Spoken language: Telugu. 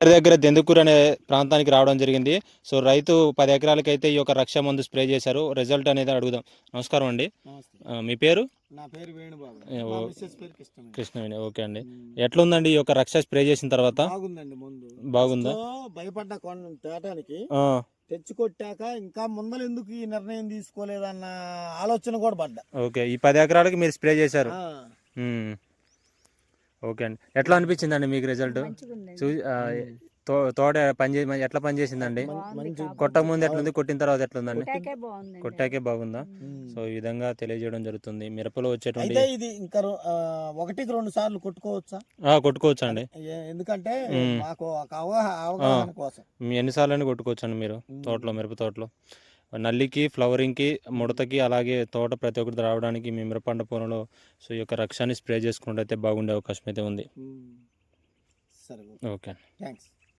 గారి దగ్గర దెందుకూరు అనే ప్రాంతానికి రావడం జరిగింది. సో రైతు పది ఎకరాలకైతే ఈ యొక్క రక్ష మందు స్ప్రే చేశారు. రిజల్ట్ అనేది అడుగుదాం. నమస్కారం అండి. మీ పేరు? నా పేరు వేణుబాబు. కృష్ణవేణి. ఓకే అండి. ఎట్లుందండి ఈ యొక్క రక్ష స్ప్రే చేసిన తర్వాత? బాగుందండి ముందు. బాగుందా? భయపడ్డ తేటానికి ఆ, తెచ్చి కొట్టాక ఇంకా ముందర ఎందుకు ఈ నిర్ణయం తీసుకోలేదన్న ఆలోచన కూడా పడ్డా. ఓకే. ఈ పది ఎకరాలకి మీరు స్ప్రే చేశారు. ఓకే అండి. ఎట్లా అనిపించిందండి మీకు రిజల్ట్ చూ ఆ, తో- తోట పని చే ఎట్లా పని చేసిందండి? కొట్టక ముందు ఎట్లుంది? కొట్టిన తర్వాత ఎట్లుందండి? కొట్టాకే బాగుంది కొట్టాకే బాగుందా? ఉమ్. సో ఈ విధంగా తెలియజేయడం జరుగుతుంది. మిరపలో వచ్చేటువంటి ఇది ఇంకా ఒకటికి రెండు సార్లు కొట్టుకోవచ్చా? ఆ, కొట్టుకోవచ్చు అండి ఎందుకంటే ఎన్నిసార్లు అని కొట్టుకోవచ్చు అండి మీరు. తోటలో మిరప తోటలో? నల్లికి ఫ్లవరింగ్కి ముడతకి అలాగే తోట ప్రతి ఒక్కటి రావడానికి మీ మిరపండ పొలంలో సో ఈ యొక్క రక్షాన్ని స్ప్రే చేసుకుంటే బాగుండే అవకాశం అయితే ఉంది. సరే ఓకే. థ్యాంక్స్.